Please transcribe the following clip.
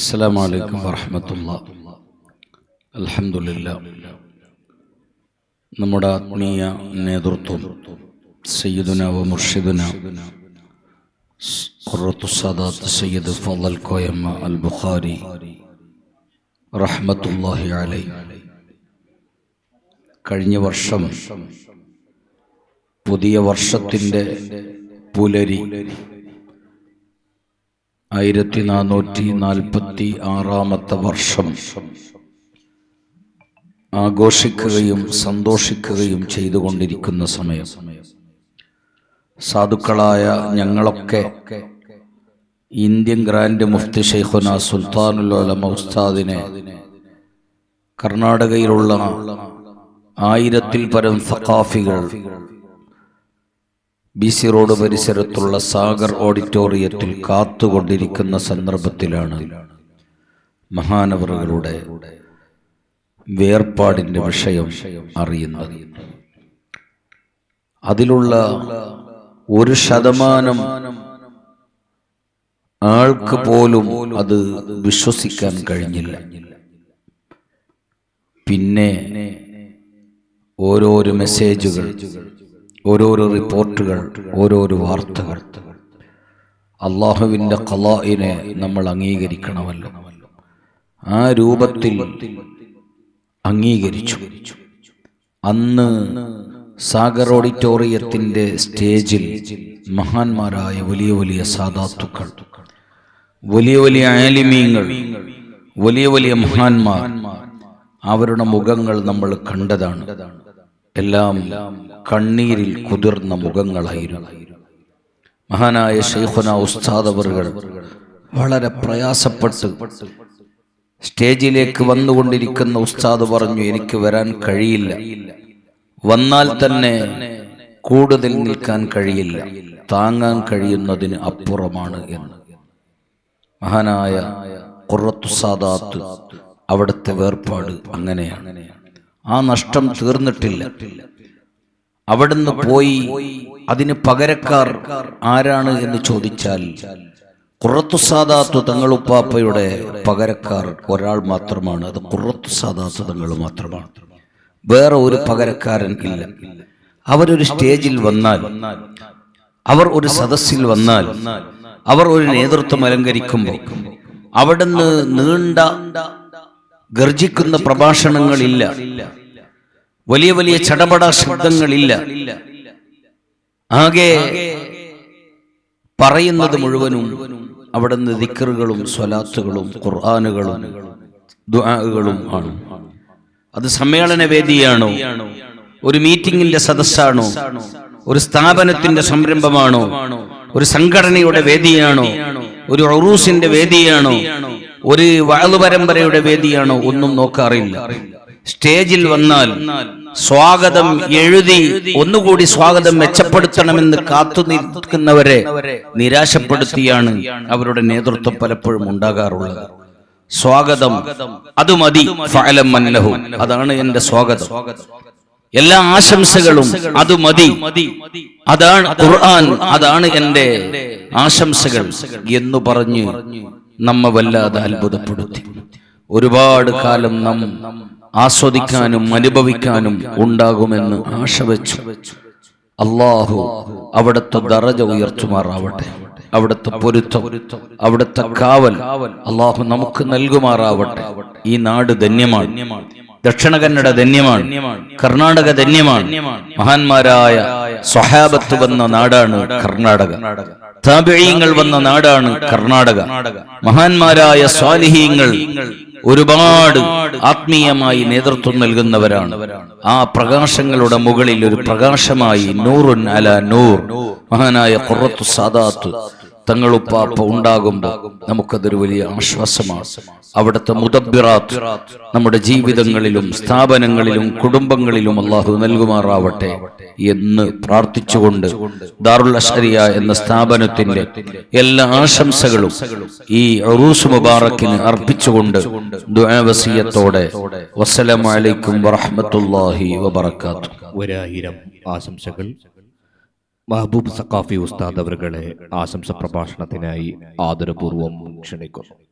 السلام عليكم ورحمة الله الحمد لله നമ്മുടെ ആത്മീയ നേതൃത്വം സയ്യിദുന വ മുർഷിദുന ഖുറത്തു സദാത്ത് സയ്യിദ് ഫളൽ കോയമ്മ അൽ ബുഖാരി റഹ്മത്തുല്ലാഹി അലൈ. കഴിഞ്ഞ വർഷം പുതിയ വർഷത്തിന്റെ പുലരി ആയിരത്തി നാനൂറ്റി നാൽപ്പത്തി ആറാമത്തെ വർഷം. ആഘോഷിക്കുകയും സന്തോഷിക്കുകയും ചെയ്തുകൊണ്ടിരിക്കുന്ന സമയം. സാധുക്കളായ ഞങ്ങളൊക്കെ ഇന്ത്യൻ ഗ്രാൻഡ് മുഫ്തി ഷെയ്ഖുന സുൽത്താനുലോലമ ഉസ്താദിനെ കർണാടകയിലുള്ള ആയിരത്തിൽ പരം സഖാഫികൾ ബി സി റോഡ് പരിസരത്തുള്ള സാഗർ ഓഡിറ്റോറിയത്തിൽ കാത്തുകൊണ്ടിരിക്കുന്ന സന്ദർഭത്തിലാണ് മഹാനവറുകളുടെ വേർപാടിന്റെ വിഷയം അറിയുന്നത്. അതിലുള്ള ഒരു ശതമാനം ആൾക്ക് പോലും അത് വിശ്വസിക്കാൻ കഴിഞ്ഞില്ല. പിന്നെ ഓരോരോ മെസ്സേജുകൾ ഓരോരോ റിപ്പോർട്ടുകൾ ഓരോരോ വാർത്തകൾ. അള്ളാഹുവിന്റെ കലായിനെ നമ്മൾ അംഗീകരിക്കണമല്ലോ. ആ രൂപത്തിൽ അംഗീകരിച്ചു. അന്ന് സാഗർ ഓഡിറ്റോറിയത്തിന്റെ സ്റ്റേജിൽ മഹാന്മാരായ വലിയ വലിയ സാധാത്തുക്കൾ വലിയ വലിയ ആലിമീങ്ങൾ വലിയ വലിയ മഹാന്മാർ അവരുടെ മുഖങ്ങൾ നമ്മൾ കണ്ടതാണ്. എല്ലാം കണ്ണീരിൽ കുതിർന്ന മുഖങ്ങളായിരുന്നു. മഹാനായ ഷെയ്ഖുന ഉസ്താദ് വളരെ പ്രയാസപ്പെട്ട് സ്റ്റേജിലേക്ക് വന്നുകൊണ്ടിരിക്കുന്ന ഉസ്താദ് പറഞ്ഞു എനിക്ക് വരാൻ കഴിയില്ല. വന്നാൽ തന്നെ കൂടുതൽ നിൽക്കാൻ കഴിയില്ല. താങ്ങാൻ കഴിയുന്നതിന് അപ്പുറമാണ് എന്ന്. മഹാനായ ഖുറത്തു സാദാത്ത് അവിടുത്തെ വേർപാട് അങ്ങനെയാണ്. ആ നഷ്ടം തീർന്നിട്ടില്ല. അവിടുന്ന് പോയി അതിന് പകരക്കാർ ആരാണ് എന്ന് ചോദിച്ചാൽ കുറത്തു സാദാത്ത് തങ്ങളുപ്പാപ്പയുടെ പകരക്കാർ ഒരാൾ മാത്രമാണ്. അത് കുറത്തു സാദാത്ത് തങ്ങൾ മാത്രമാണ്. വേറെ ഒരു പകരക്കാരൻ ഇല്ല. അവരൊരു സ്റ്റേജിൽ വന്നാൽ അവർ ഒരു സദസ്സിൽ വന്നാൽ അവർ ഒരു നേതൃത്വം അലങ്കരിക്കുമ്പോൾ അവിടുന്ന് നീണ്ട ഗർജിക്കുന്ന പ്രഭാഷണങ്ങളില്ല. വലിയ വലിയ ചടപട ശബ്ദങ്ങളില്ല. ആകെ പറയുന്നത് മുഴുവനും അവിടുന്ന് ദിക്കറുകളും സ്വലാത്തുകളും ഖുർആാനുകളും ദുആകളും ആണ്. അത് സമ്മേളന വേദിയാണോ? ഒരു മീറ്റിംഗിന്റെ സദസ്സാണോ? ഒരു സ്ഥാപനത്തിന്റെ സംരംഭമാണോ? ഒരു സംഘടനയുടെ വേദിയാണോ? ഒരു ഔറൂസിന്റെ വേദിയാണോ? ഒരു വാഴു പരമ്പരയുടെ വേദിയാണോ ഒന്നും നോക്കാറില്ല. സ്റ്റേജിൽ വന്നാൽ സ്വാഗതം എഴുതി ഒന്നുകൂടി സ്വാഗതം മെച്ചപ്പെടുത്തണമെന്ന് കാത്തു നിൽക്കുന്നവരെ നിരാശപ്പെടുത്തിയാണ് അവരുടെ നേതൃത്വം പലപ്പോഴും ഉണ്ടാകാറുള്ളത്. സ്വാഗതം അത് മതി ഫഅലം മന്നഹു അതാണ് എന്റെ സ്വാഗതം. എല്ലാ ആശംസകളും അത് മതി അതാണ് ഖുർആൻ അതാണ് എന്റെ ആശംസകൾ എന്ന് പറഞ്ഞ് നമ്മ വല്ലാതെ അത്ഭുതപ്പെടുത്തി. ഒരുപാട് കാലം നാം ആസ്വദിക്കാനും അനുഭവിക്കാനും ഉണ്ടാകുമെന്ന് ആശ വെച്ചു. അള്ളാഹു അവിടുത്തെ ദറജ ഉയർത്തുമാറാവട്ടെ. അവിടുത്തെ പൊരുത്തം അവിടുത്തെ കാവൽ അള്ളാഹു നമുക്ക് നൽകുമാറാവട്ടെ. ഈ നാട് ധന്യമാണ്. ദക്ഷിണ കന്നഡ ധന്യമാണ്. കർണാടക ധന്യമാണ്. മഹാന്മാരായ സ്വഹാബത്ത് വന്ന നാടാണ് കർണാടക. താപിഴയങ്ങൾ വന്ന നാടാണ് കർണാടക. മഹാന്മാരായ സ്വാലിഹീങ്ങൾ ഒരുപാട് ആത്മീയമായി നേതൃത്വം നൽകുന്നവരാണ്. ആ പ്രകാശങ്ങളുടെ മുകളിൽ ഒരു പ്രകാശമായി നൂറുൻ അല നൂർ. മഹാനായ കുറത്തു സാദാത്ത് തങ്ങളുപ്പാപ്പ ഉണ്ടാകുമ്പോൾ നമുക്കതൊരു വലിയ ആശ്വാസമാണ്. അവിടുത്തെ മുദബിറാത്ത് നമ്മുടെ ജീവിതങ്ങളിലും സ്ഥാപനങ്ങളിലും കുടുംബങ്ങളിലും അള്ളാഹു നൽകുമാറാവട്ടെ. എന്ന് പ്രാർത്ഥിച്ചുകൊണ്ട് ദാറുൽ അഷരിയ എന്ന സ്ഥാപനത്തിന്റെ എല്ലാ ആശംസകളും ഈ അറൂസ് മുബാറക്കിന് അർപ്പിച്ചുകൊണ്ട് ദുആവസിയത്തോടെ വസ്സലാമലൈക്കും വറഹ്മത്തുള്ളാഹി വബറകാതുഹു. ഒരായിരം ആശംസകൾ. മഹബൂബ് സക്കാഫി ഉസ്താദ് അവരുടെ ആശംസ പ്രഭാഷണത്തിനായി ആദരപൂർവം ക്ഷണിക്കുന്നു.